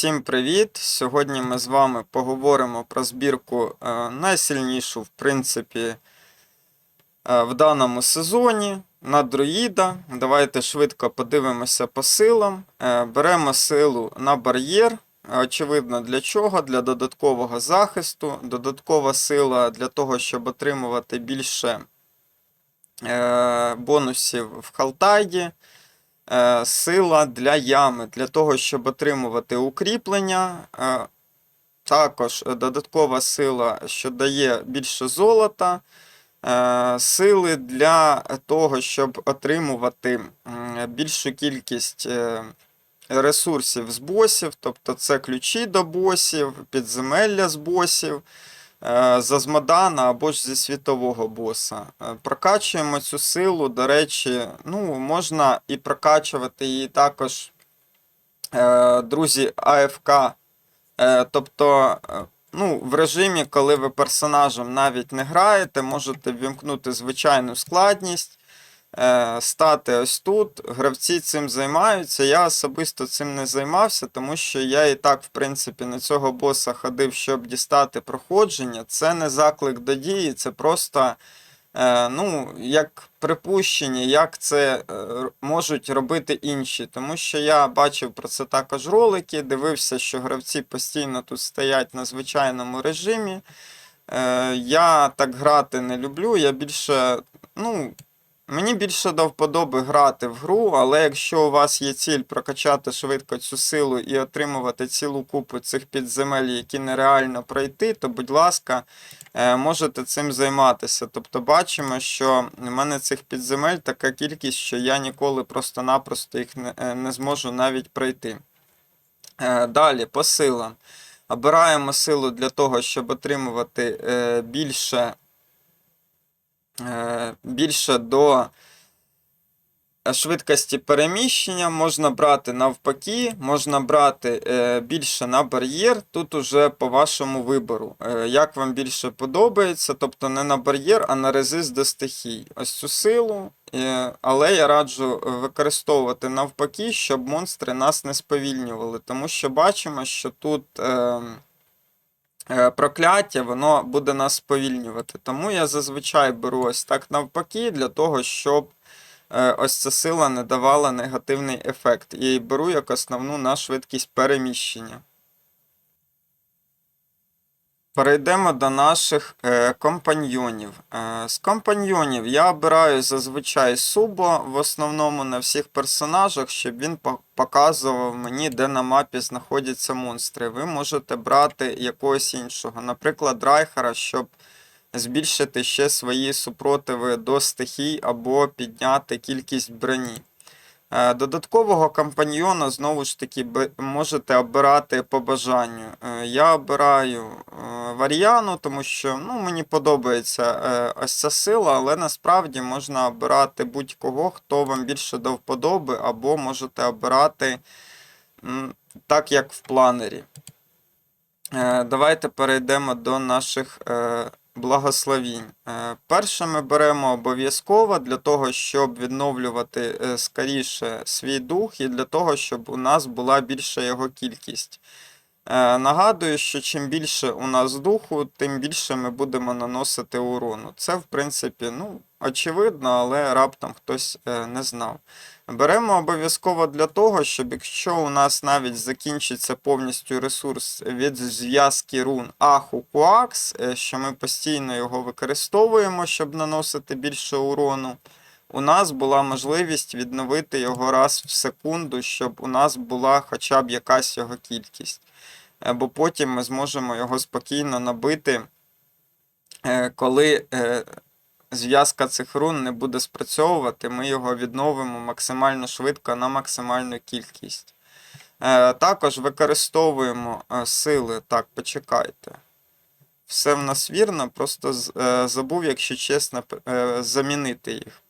Всім привіт! Сьогодні ми з вами поговоримо про збірку е, найсильнішу, в принципі, е, в даному сезоні на друїда. Давайте швидко подивимося по силам. Е, Беремо силу на бар'єр. Очевидно, для чого? Для додаткового захисту. Додаткова сила для того, щоб отримувати більше бонусів в Халтайді. Е, Сила для ями, для того, щоб отримувати укріплення. Е, Також додаткова сила, що дає більше золота. Е, Сили для того, щоб отримувати більшу кількість ресурсів з босів, тобто це ключі до босів, підземелля з босів, з Азмодана або ж зі світового боса. Е, Прокачуємо цю силу, до речі, ну, можна і прокачувати її також, е, друзі, АФК. Е, Тобто, е, ну, в режимі, коли ви персонажем навіть не граєте, можете ввімкнути звичайну складність. Е, Стати ось тут. Гравці цим займаються. Я особисто цим не займався, тому що я і так, в принципі, на цього боса ходив, щоб дістати проходження. Це не заклик до дії, це просто е, ну, як припущення, як це е, можуть робити інші. Тому що я бачив про це також ролики, дивився, що гравці постійно тут стоять на звичайному режимі. Я так грати не люблю. Я більше, ну, Мені більше до вподоби грати в гру, але якщо у вас є ціль прокачати швидко цю силу і отримувати цілу купу цих підземель, які нереально пройти, то, будь ласка, е, можете цим займатися. Тобто бачимо, що в мене цих підземель така кількість, що я ніколи просто-напросто їх не, е, зможу навіть пройти. Е, Далі, по силам. Обираємо силу для того, щоб отримувати більше більше до швидкості переміщення. Можна брати навпаки, можна брати е, більше на бар'єр. Тут уже по вашому вибору. Е, Як вам більше подобається, тобто не на бар'єр, а на резист до стихій. Ось цю силу. е, Але я раджу використовувати навпаки, щоб монстри нас не сповільнювали. Тому що бачимо, що тут. Е, прокляття, воно буде нас сповільнювати. Тому я зазвичай беру ось так навпаки, для того, щоб е, ось ця сила не давала негативний ефект. І беру як основну на швидкість переміщення. Перейдемо до наших е, компаньйонів. Е, з компаньйонів я обираю зазвичай Субо в основному на всіх персонажах, щоб він показував мені, де на мапі знаходяться монстри. Ви можете брати якогось іншого, наприклад, Райхера, щоб збільшити ще свої супротиви до стихій або підняти кількість броні. Е, Додаткового компаньйона, знову ж таки, можете обирати по бажанню. Е, Я обираю е, Вар'яну, тому що ну, мені подобається ось ця сила, але насправді можна обирати будь-кого, хто вам більше до вподоби, або можете обирати так, як в планері. Давайте перейдемо до наших благословінь. Е, Перше ми беремо обов'язково для того, щоб відновлювати е, скоріше свій дух і для того, щоб у нас була більша його кількість. Е, Нагадую, що чим більше у нас духу, тим більше ми будемо наносити урону. Це, в принципі, ну, очевидно, але раптом хтось не знав. Беремо обов'язково для того, щоб якщо у нас навіть закінчиться повністю ресурс від зв'язки рун Аху Куакс, е, що ми постійно його використовуємо, щоб наносити більше урону, у нас була можливість відновити його раз в секунду, щоб у нас була хоча б якась його кількість. Е, Бо потім ми зможемо його спокійно набити, е, коли зв'язка цих рун не буде спрацьовувати, ми його відновимо максимально швидко на максимальну кількість. Е, Також використовуємо е, сили. Так, почекайте. Все в нас вірно, просто е, забув, якщо чесно, замінити їх.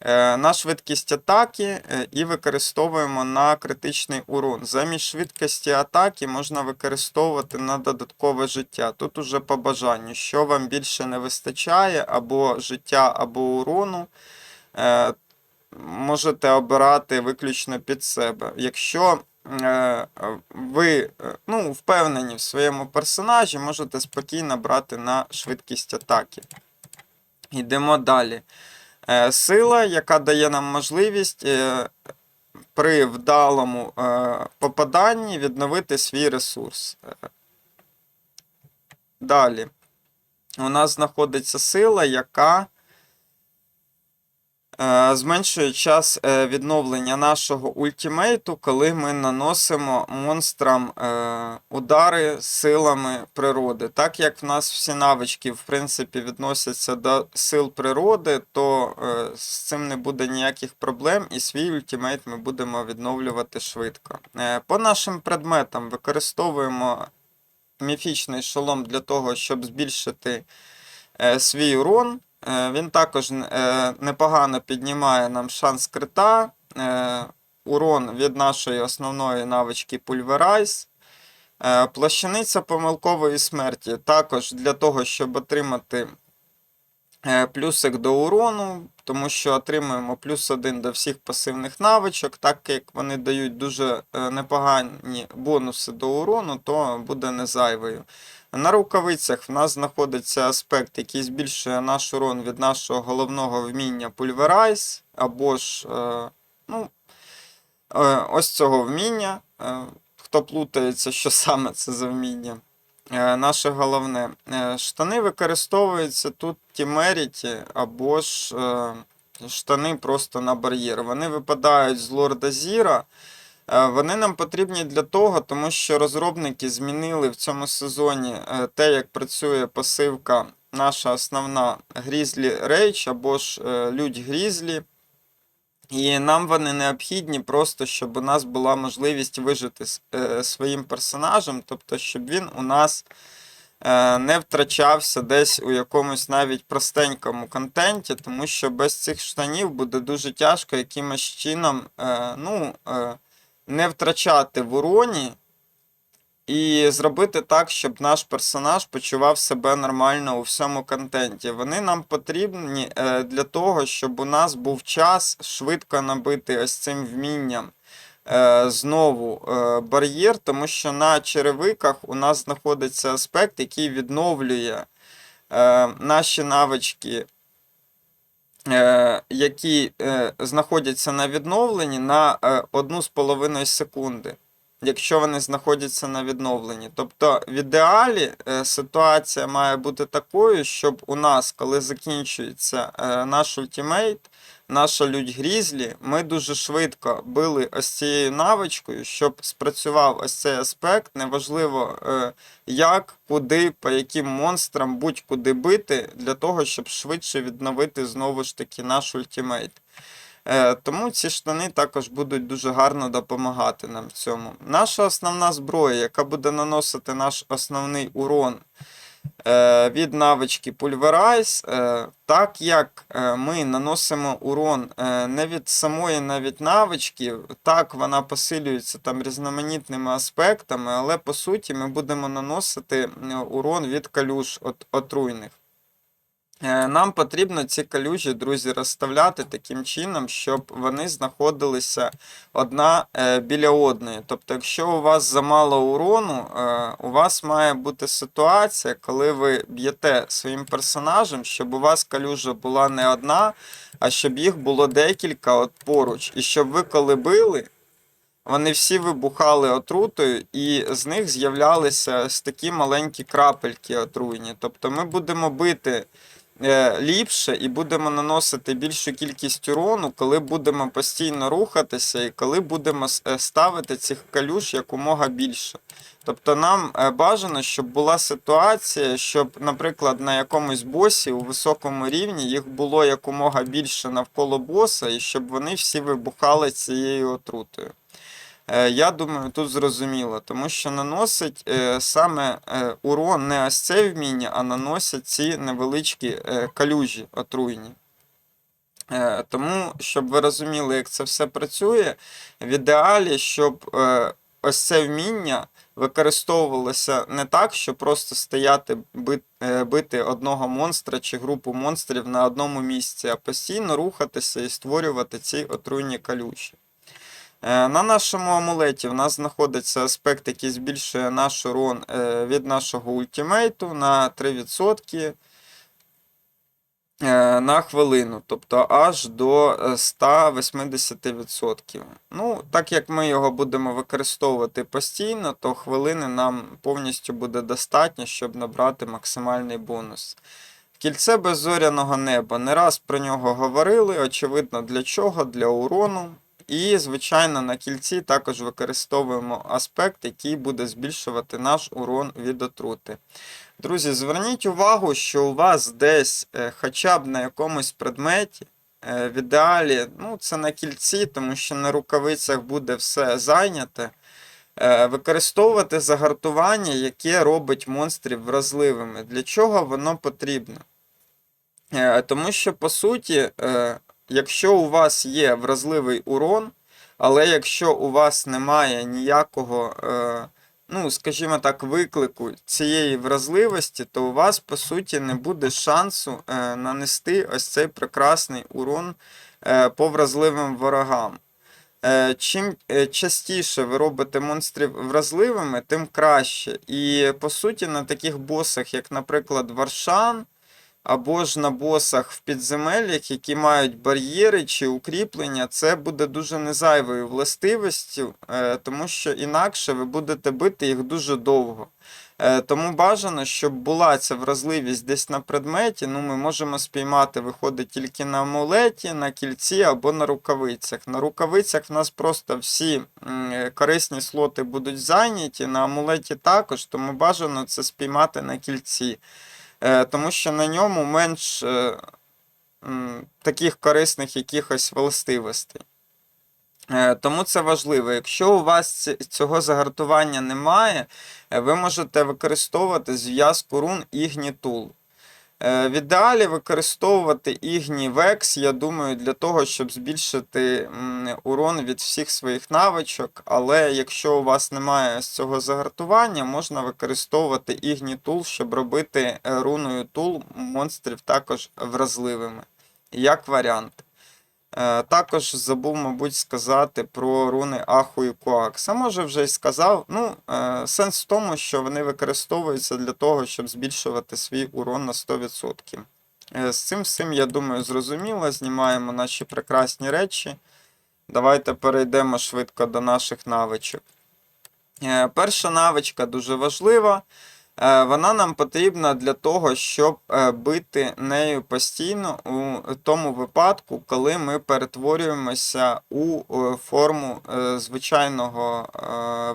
Е, На швидкість атаки е, і використовуємо на критичний урон. Замість швидкості атаки можна використовувати на додаткове життя. Тут уже по бажанню, що вам більше не вистачає, або життя, або урону. е, Можете обирати виключно під себе. Якщо ви ну, впевнені в своєму персонажі, можете спокійно брати на швидкість атаки. Йдемо далі. Е, Сила, яка дає нам можливість е, при вдалому е, попаданні відновити свій ресурс. Далі. У нас знаходиться сила, яка зменшує час е, відновлення нашого ультимейту, коли ми наносимо монстрам е, удари силами природи. Так як в нас всі навички, в принципі, відносяться до сил природи, то е, з цим не буде ніяких проблем, і свій ультимейт ми будемо відновлювати швидко. Е, По нашим предметам використовуємо міфічний шолом для того, щоб збільшити е, свій урон. Е, Він також е, непогано піднімає нам шанс крита, е, урон від нашої основної навички Pulverize. Плащаниця помилкової смерті також для того, щоб отримати плюсик до урону, тому що отримуємо плюс один до всіх пасивних навичок, так як вони дають дуже непогані бонуси до урону, то буде не зайвою. На рукавицях в нас знаходиться аспект, який збільшує наш урон від нашого головного вміння Pulverize, або ж е, ну, е, ось цього вміння. Е, Хто плутається, що саме це за вміння. Наше головне. Штани використовуються тут тімеріті або ж штани просто на бар'єр. Вони випадають з лорда Зіра. Е, Вони нам потрібні для того, тому що розробники змінили в цьому сезоні е, те, як працює пасивка наша основна Грізлі Рейч або ж е, Людь Грізлі. І нам вони необхідні просто, щоб у нас була можливість вижити своїм персонажем, тобто, щоб він у нас не втрачався десь у якомусь навіть простенькому контенті, тому що без цих штанів буде дуже тяжко якимось чином ну, не втрачати в уроні і зробити так, щоб наш персонаж почував себе нормально у всьому контенті. Вони нам потрібні е, для того, щоб у нас був час швидко набити ось цим вмінням е, знову е, бар'єр, тому що на черевиках у нас знаходиться аспект, який відновлює наші навички. Е, Які е, знаходяться на відновленні на е, одну з половиною секунди якщо вони знаходяться на відновленні. Тобто, в ідеалі е, ситуація має бути такою, щоб у нас, коли закінчується е, наш ультимейт, наша лють Грізлі, ми дуже швидко били ось цією навичкою, щоб спрацював ось цей аспект. Неважливо е, як, куди, по яким монстрам, будь-куди бити, для того, щоб швидше відновити знову ж таки наш ультимейт. Е, Тому ці штани також будуть дуже гарно допомагати нам в цьому. Наша основна зброя, яка буде наносити наш основний урон від навички Pulverize, е, так як е, ми наносимо урон е, не від самої навіть навички, так вона посилюється там різноманітними аспектами, але по суті ми будемо наносити е, урон від калюж от, отруйних. Е, Нам потрібно ці калюжі, друзі, розставляти таким чином, щоб вони знаходилися одна е, біля одної. Тобто, якщо у вас замало урону, е, у вас має бути ситуація, коли ви б'єте своїм персонажем, щоб у вас калюжа була не одна, а щоб їх було декілька от поруч. І щоб ви коли били, вони всі вибухали отрутою, і з них з'являлися ось такі маленькі крапельки отруйні. Тобто ми будемо бити ліпше і будемо наносити більшу кількість урону, коли будемо постійно рухатися і коли будемо е, ставити цих калюш якомога більше. Тобто нам е, бажано, щоб була ситуація, щоб, наприклад, на якомусь босі у високому рівні їх було якомога більше навколо боса, і щоб вони всі вибухали цією отрутою. Е, Я думаю, тут зрозуміло, тому що наносить е, саме е, урон не ось це вміння, а наносять ці невеличкі калюжі отруйні. Тому, щоб ви розуміли, як це все працює, в ідеалі, щоб ось це вміння використовувалося не так, щоб просто стояти бити одного монстра чи групу монстрів на одному місці, а постійно рухатися і створювати ці отруйні калюжі. Е, На нашому амулеті в нас знаходиться аспект, який збільшує наш урон е, від нашого ультимейту на 3% е, на хвилину, тобто аж до е, 180%. Ну, так як ми його будемо використовувати постійно, то хвилини нам повністю буде достатньо, щоб набрати максимальний бонус. Кільце беззоряного неба. Не раз про нього говорили, очевидно, для чого? Для урону. І, звичайно, на кільці також використовуємо аспект, який буде збільшувати наш урон від отрути. Друзі, зверніть увагу, що у вас десь е, хоча б на якомусь предметі, е, в ідеалі, ну, це на кільці, тому що на рукавицях буде все зайняте. е, Використовувати загартування, яке робить монстрів вразливими. Для чого воно потрібно? Тому що, по суті, якщо у вас є вразливий урон, але якщо у вас немає ніякого, е, ну, скажімо так, виклику цієї вразливості, то у вас, по суті, не буде шансу е, нанести ось цей прекрасний урон е, по вразливим ворогам. Чим частіше ви робите монстрів вразливими, тим краще. І по суті, на таких босах, як, наприклад, Варшан, або ж на босах в підземеллях, які мають бар'єри чи укріплення, це буде дуже незайвою властивістю, е, тому що інакше ви будете бити їх дуже довго. Е, Тому бажано, щоб була ця вразливість десь на предметі. Ну, ми можемо спіймати, виходить тільки на амулеті, на кільці або на рукавицях. На рукавицях в нас просто всі е, корисні слоти будуть зайняті, на амулеті також, тому бажано це спіймати на кільці. Е, Тому що на ньому менш е, таких корисних якихось властивостей. Е, Тому це важливо. Якщо у вас цього загартування немає, ви можете використовувати зв'язку рун і Tool. Е, В ідеалі використовувати Ігні векс, я думаю, для того, щоб збільшити урон від всіх своїх навичок. Але якщо у вас немає з цього загартування, можна використовувати Ігні тул, щоб робити е, руною тул монстрів також вразливими. Як варіант. Е, Також забув, мабуть, сказати про руни Аху і Коакс. А може вже й сказав. Ну, е, сенс в тому, що вони використовуються для того, щоб збільшувати свій урон на 100%. Е, З цим всім, я думаю, зрозуміло. Знімаємо наші прекрасні речі. Давайте перейдемо швидко до наших навичок. Перша навичка дуже важлива. Е, Вона нам потрібна для того, щоб е, бити нею постійно у тому випадку, коли ми перетворюємося у е, форму звичайного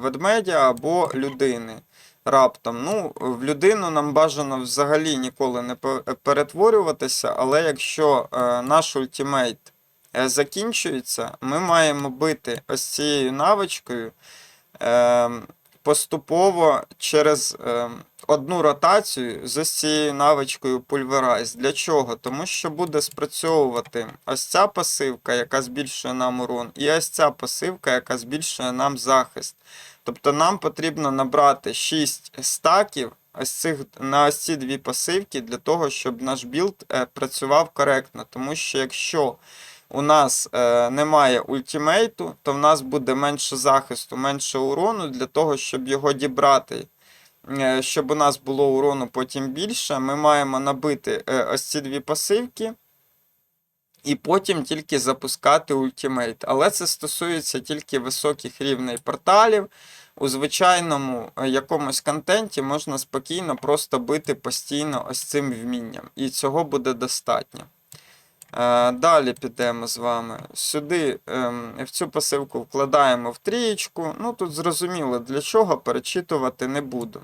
ведмедя або людини. Раптом. Ну, в людину нам бажано взагалі ніколи не пе- перетворюватися, але якщо наш ультимейт закінчується, ми маємо бити ось цією навичкою. Поступово через е, одну ротацію з цією навичкою Pulverize. Для чого? Тому що буде спрацьовувати ось ця пасивка, яка збільшує нам урон, і ось ця пасивка, яка збільшує нам захист. Тобто нам потрібно набрати 6 стаків ось цих, на ось ці дві пасивки для того, щоб наш білд е, працював коректно. Тому що якщо у нас е, немає ультимейту, то в нас буде менше захисту, менше урону для того, щоб його дібрати. Е, щоб у нас було урону потім більше, ми маємо набити е, ось ці дві пасивки. І потім тільки запускати ультимейт. Але це стосується тільки високих рівней порталів. У звичайному е, якомусь контенті можна спокійно просто бити постійно ось цим вмінням. І цього буде достатньо. Е, Далі підемо з вами. Сюди ем, в цю пасивку вкладаємо в трієчку. Ну тут зрозуміло, для чого перечитувати не буду.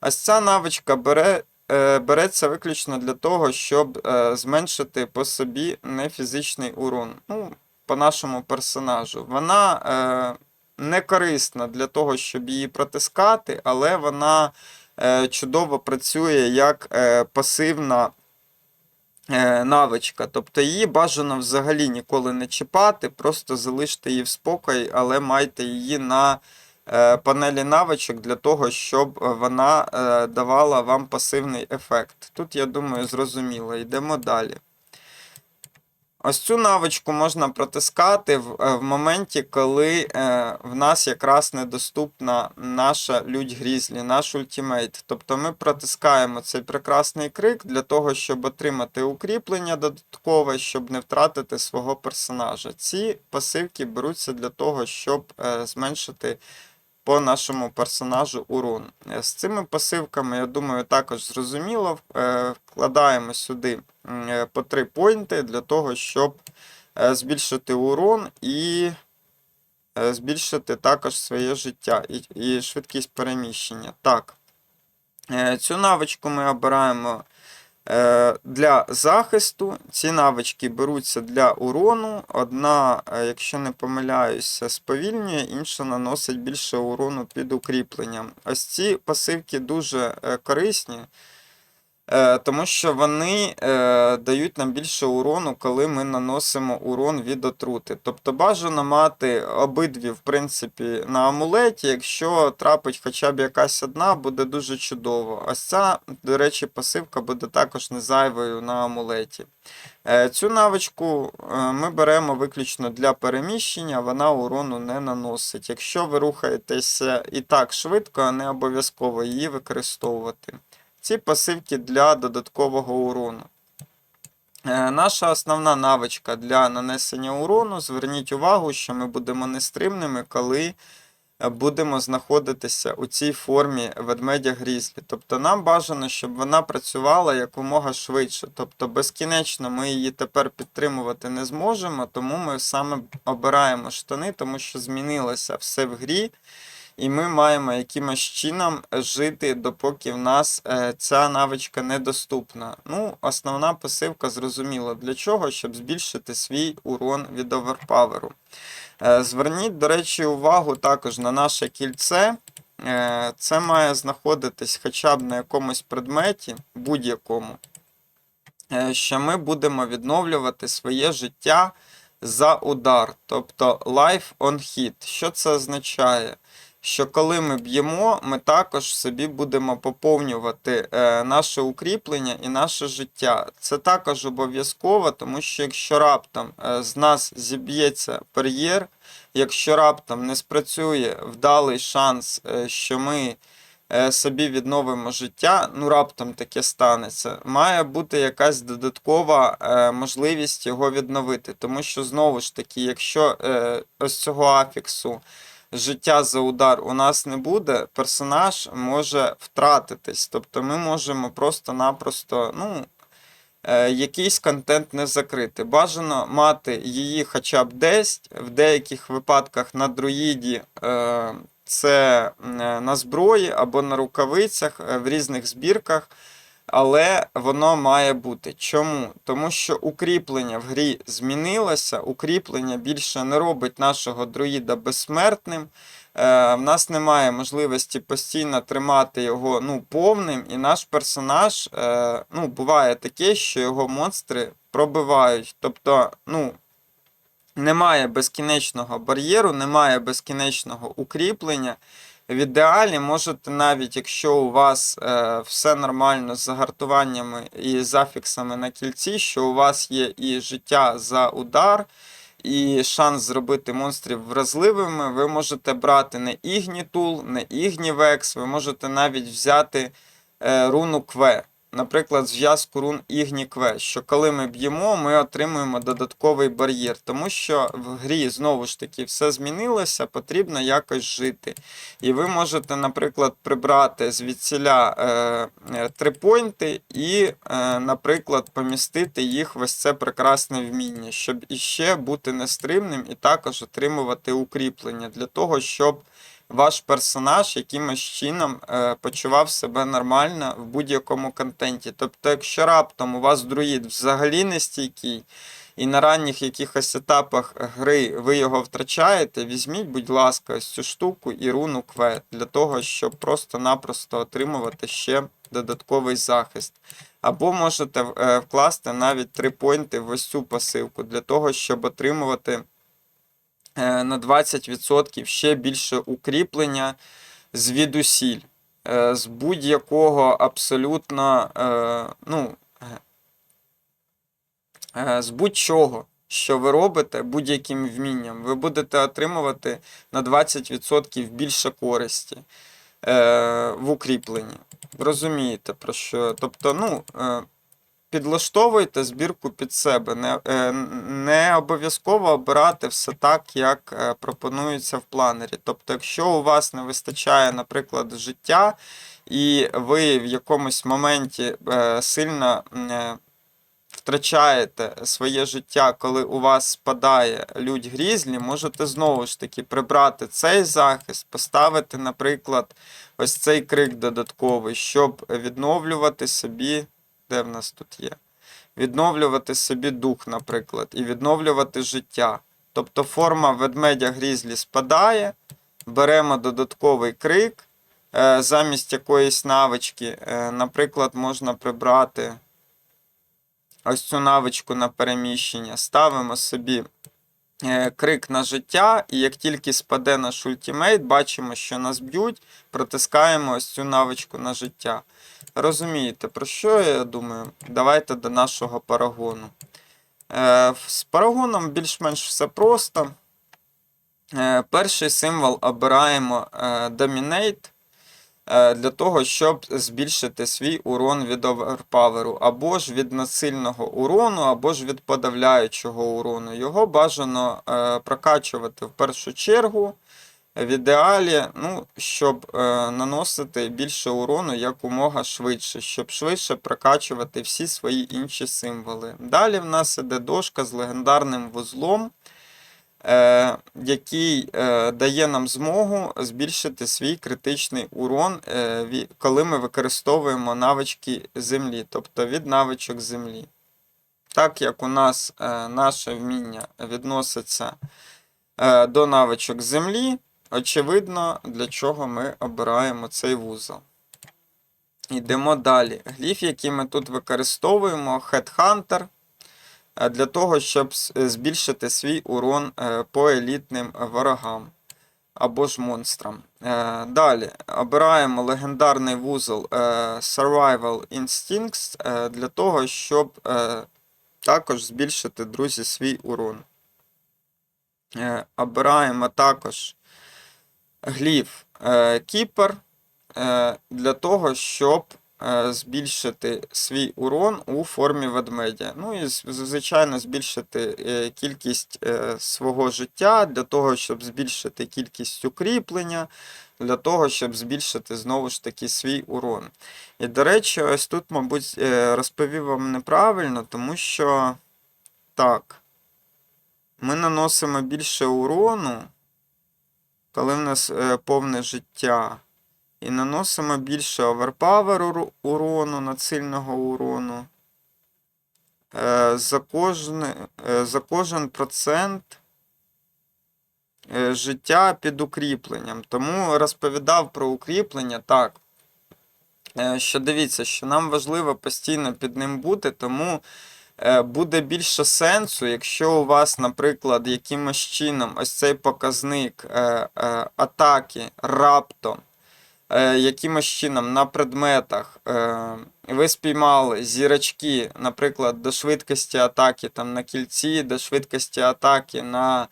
Ось ця навичка бере, е, береться виключно для того, щоб е, зменшити по собі нефізичний урон. Ну, по нашому персонажу. Вона не корисна для того, щоб її протискати, але вона чудово працює як пасивна навичка. Тобто її бажано взагалі ніколи не чіпати, просто залиште її в спокій, але майте її на е, панелі навичок для того, щоб вона е, давала вам пасивний ефект. Тут, я думаю, зрозуміло. Йдемо далі. Ось цю навичку можна протискати в, е, в моменті, коли е, в нас якраз недоступна наша лють Грізлі, наш ультимейт. Тобто ми протискаємо цей прекрасний крик для того, щоб отримати укріплення додаткове, щоб не втратити свого персонажа. Ці пасивки беруться для того, щоб е, зменшити по нашому персонажу урон. Е, З цими пасивками, я думаю, також зрозуміло. Е, Вкладаємо сюди е, по 3 поінти для того, щоб збільшити урон і збільшити також своє життя і, швидкість переміщення. Так. Цю навичку ми обираємо для захисту. Ці навички беруться для урону. Одна, е, якщо не помиляюся, сповільнює, інша наносить більше урону під укріпленням. Ось ці пасивки дуже е, корисні. Е, Тому що вони е, дають нам більше урону, коли ми наносимо урон від отрути. Тобто бажано мати обидві, в принципі, на амулеті. Якщо трапить хоча б якась одна, буде дуже чудово. Ось ця, до речі, пасивка буде також не зайвою на амулеті. Е, Цю навичку ми беремо виключно для переміщення, вона урону не наносить. Якщо ви рухаєтеся і так швидко, не обов'язково її використовувати. Ці пасивки для додаткового урону. Е, Наша основна навичка для нанесення урону. Зверніть увагу, що ми будемо нестримними, коли е, будемо знаходитися у цій формі ведмедя грізлі. Тобто нам бажано, щоб вона працювала якомога швидше. Тобто безкінечно ми її тепер підтримувати не зможемо, тому ми саме обираємо штани, тому що змінилося все в грі. І ми маємо якимось чином жити, допоки в нас е, ця навичка недоступна. Ну, основна пасивка зрозуміла для чого, щоб збільшити свій урон від оверпаверу. Е, Зверніть, до речі, увагу також на наше кільце. Е, Це має знаходитись хоча б на якомусь предметі, будь-якому, що ми будемо відновлювати своє життя за удар, тобто life on hit. Що це означає? Що коли ми б'ємо, ми також собі будемо поповнювати е, наше укріплення і наше життя. Це також обов'язково, тому що якщо раптом е, з нас зіб'ється бар'єр, якщо раптом не спрацює вдалий шанс, е, що ми собі відновимо життя, ну раптом таке станеться, має бути якась додаткова можливість його відновити. Тому що знову ж таки, якщо ось цього афіксу життя за удар у нас не буде, персонаж може втратитись. Тобто ми можемо просто-напросто, ну. е, Якийсь контент не закрити. Бажано мати її хоча б десь, в деяких випадках на друїді е, це е, на зброї або на рукавицях в різних збірках, але воно має бути. Чому? Тому що укріплення в грі змінилося, укріплення більше не робить нашого друїда безсмертним. Е, В нас немає можливості постійно тримати його ну, повним, і наш персонаж е, ну, буває таке, що його монстри пробивають. Тобто, ну, немає безкінечного бар'єру, немає безкінечного укріплення. В ідеалі можете навіть, якщо у вас е, все нормально з загартуваннями і зафіксами на кільці, що у вас є і життя за удар, і шанс зробити монстрів вразливими, ви можете брати не Ігнітул, не Ігнівекс, ви можете навіть взяти е, руну Кве. Наприклад, зв'язку рун Ігні Кве, що коли ми б'ємо, ми отримуємо додатковий бар'єр, тому що в грі знову ж таки все змінилося, потрібно якось жити. І ви можете, наприклад, прибрати звідсіля е, е, три пойнти і, е, наприклад, помістити їх в ось це прекрасне вміння, щоб іще бути нестримним і також отримувати укріплення для того, щоб ваш персонаж якимось чином е, почував себе нормально в будь-якому контенті. Тобто, якщо раптом у вас друїд взагалі не стійкий, і на ранніх якихось етапах гри ви його втрачаєте, візьміть, будь ласка, ось цю штуку і руну кве для того, щоб просто-напросто отримувати ще додатковий захист. Або можете е, вкласти навіть 3 пойнти в ось цю пасивку для того, щоб отримувати на 20% ще більше укріплення звідусіль. Е, З будь-якого абсолютно, е, ну, Е, З будь-чого, що ви робите, будь-яким вмінням, ви будете отримувати на 20% більше користі е, в укріпленні. Розумієте про що? Тобто, ну, е, підлаштовуйте збірку під себе. Не, е, не обов'язково обирати все так, як е, пропонується в планері. Тобто, якщо у вас не вистачає, наприклад, життя, і ви в якомусь моменті е, сильно втрачаєте своє життя, коли у вас спадає лють грізлі, можете знову ж таки прибрати цей захист, поставити, наприклад, ось цей крик додатковий, щоб відновлювати собі, де в нас тут є? Відновлювати собі дух, наприклад, і відновлювати життя. Тобто форма ведмедя грізлі спадає, беремо додатковий крик. е, Замість якоїсь навички, е, наприклад, можна прибрати ось цю навичку на переміщення, ставимо собі е, крик на життя, і як тільки спаде наш ультимейт, бачимо, що нас б'ють, протискаємо ось цю навичку на життя. Розумієте, про що я думаю? Давайте до нашого парагону. Е, З парагоном більш-менш все просто. Е, Перший символ обираємо е, Dominate е, для того, щоб збільшити свій урон від оверпаверу, або ж від насильного урону, або ж від подавляючого урону. Його бажано е, прокачувати в першу чергу. В ідеалі, ну, щоб е, наносити більше урону якомога швидше, щоб швидше прокачувати всі свої інші символи. Далі в нас іде дошка з легендарним вузлом, е, який е, дає нам змогу збільшити свій критичний урон, е, коли ми використовуємо навички землі, тобто від навичок землі. Так як у нас е, наше вміння відноситься е, до навичок землі, очевидно, для чого ми обираємо цей вузол. Йдемо далі. Гліф, який ми тут використовуємо, Headhunter, е, для того, щоб е, збільшити свій урон е, по елітним ворогам або ж монстрам. Далі обираємо легендарний вузол Survival Instincts для того, щоб також збільшити, друзі, свій урон. Обираємо також гліф е, Кіпер е, для того, щоб е, збільшити свій урон у формі ведмедя. Ну і звичайно збільшити кількість свого життя для того, щоб збільшити кількість укріплення, для того, щоб збільшити знову ж таки свій урон. І, до речі, ось тут, мабуть, розповів вам неправильно, тому що так, ми наносимо більше урону коли в нас е, повне життя. І наносимо більше оверпавер уру- урону, надсильного урону. Е, за, кожен, е, за кожен процент життя під укріпленням. Тому розповідав про укріплення так. Що дивіться, що нам важливо постійно під ним бути, тому буде більше сенсу, якщо у вас, наприклад, якимось чином ось цей показник е, е, атаки раптом, е, якимось чином на предметах е, ви спіймали зірочки, наприклад, до швидкості атаки там, на кільці, до швидкості атаки на е,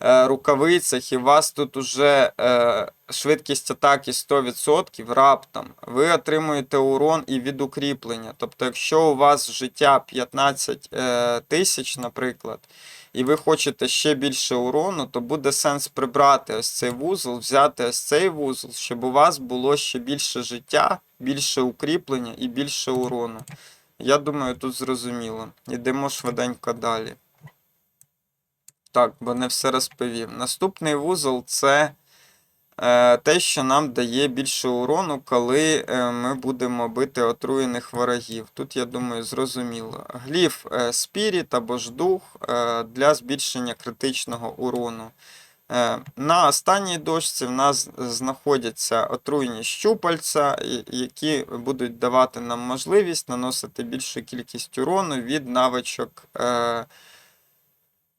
рукавицях, і у вас тут уже е, швидкість атаки 100% раптом, ви отримуєте урон і від укріплення. Тобто, якщо у вас життя 15 е, тисяч, наприклад, і ви хочете ще більше урону, то буде сенс прибрати ось цей вузол, взяти ось цей вузол, щоб у вас було ще більше життя, більше укріплення і більше урону. Я думаю, тут зрозуміло. Йдемо швиденько далі. Так, бо не все розповів. Наступний вузол це е, те, що нам дає більше урону, коли е, ми будемо бити отруєних ворогів. Тут, я думаю, зрозуміло. Гліф е, спіріт або ж дух е, для збільшення критичного урону. Е, На останній дошці в нас знаходяться отруйні щупальця, які будуть давати нам можливість наносити більшу кількість урону від навичок е,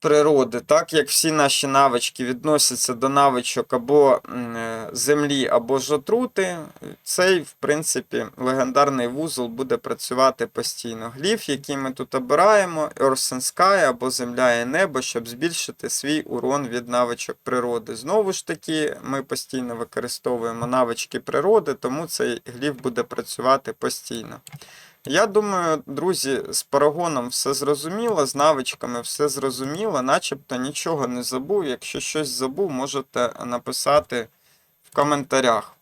природи, так як всі наші навички відносяться до навичок або е, землі, або ж отрути, цей, в принципі, легендарний вузол буде працювати постійно. Гліф, який ми тут обираємо, Earth and Sky або Земля і небо, щоб збільшити свій урон від навичок природи. Знову ж таки, ми постійно використовуємо навички природи, тому цей гліф буде працювати постійно. Я думаю, друзі, з парагоном все зрозуміло, з навичками все зрозуміло, начебто нічого не забув. Якщо щось забув, можете написати в коментарях.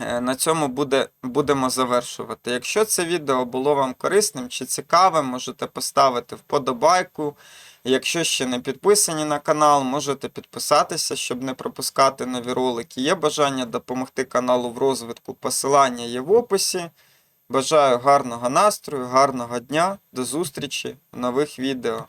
Е, На цьому буде, будемо завершувати. Якщо це відео було вам корисним чи цікавим, можете поставити вподобайку. Якщо ще не підписані на канал, можете підписатися, щоб не пропускати нові ролики. Є бажання допомогти каналу в розвитку. Посилання є в описі. Бажаю гарного настрою, гарного дня. До зустрічі в нових відео.